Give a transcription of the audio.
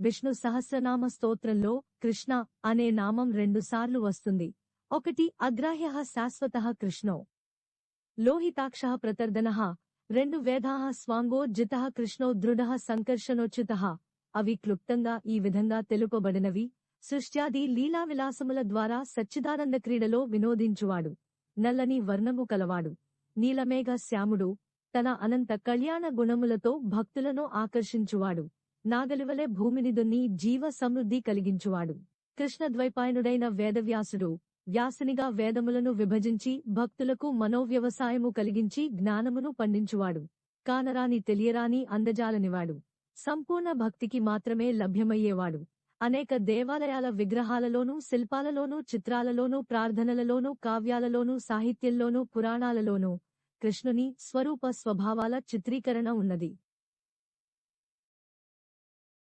విష్ణు సహస్రనామ స్తోత్రంలో కృష్ణ అనే నామం రెండుసార్లు వస్తుంది. ఒకటి అగ్రాహ్య శాశ్వత కృష్ణో. లోహితాక్ష ప్రతర్దన. రెండు వేదా స్వాంగో జిత కృష్ణో దృఢ సంకర్షణోచ్యుత. అవి క్లుప్తంగా ఈ విధంగా తెలుపబడినవి. సృష్ట్యాది లీలా విలాసముల ద్వారా సచ్చిదానంద క్రీడలో వినోదించువాడు. నల్లని వర్ణము కలవాడు. నీలమేఘ శ్యాముడు తన అనంత కళ్యాణ గుణములతో భక్తులను ఆకర్షించువాడు. నాగలివలే భూమిని దున్ని జీవ సమృద్ధి కలిగించువాడు. కృష్ణద్వైపాయనుడైన వేదవ్యాసుడు వ్యాసునిగా వేదములను విభజించి భక్తులకు మనోవ్యవసాయము కలిగించి జ్ఞానమును పండించువాడు. కానరాని తెలియరాని అందజాలనివాడు. సంపూర్ణ భక్తికి మాత్రమే లభ్యమయ్యేవాడు. అనేక దేవాలయాల విగ్రహాలలోనూ శిల్పాలలోనూ చిత్రాలలోనూ ప్రార్థనలలోనూ కావ్యాలలోనూ సాహిత్యంలోనూ పురాణాలలోనూ కృష్ణుని స్వరూప స్వభావాల చిత్రీకరణ ఉన్నది.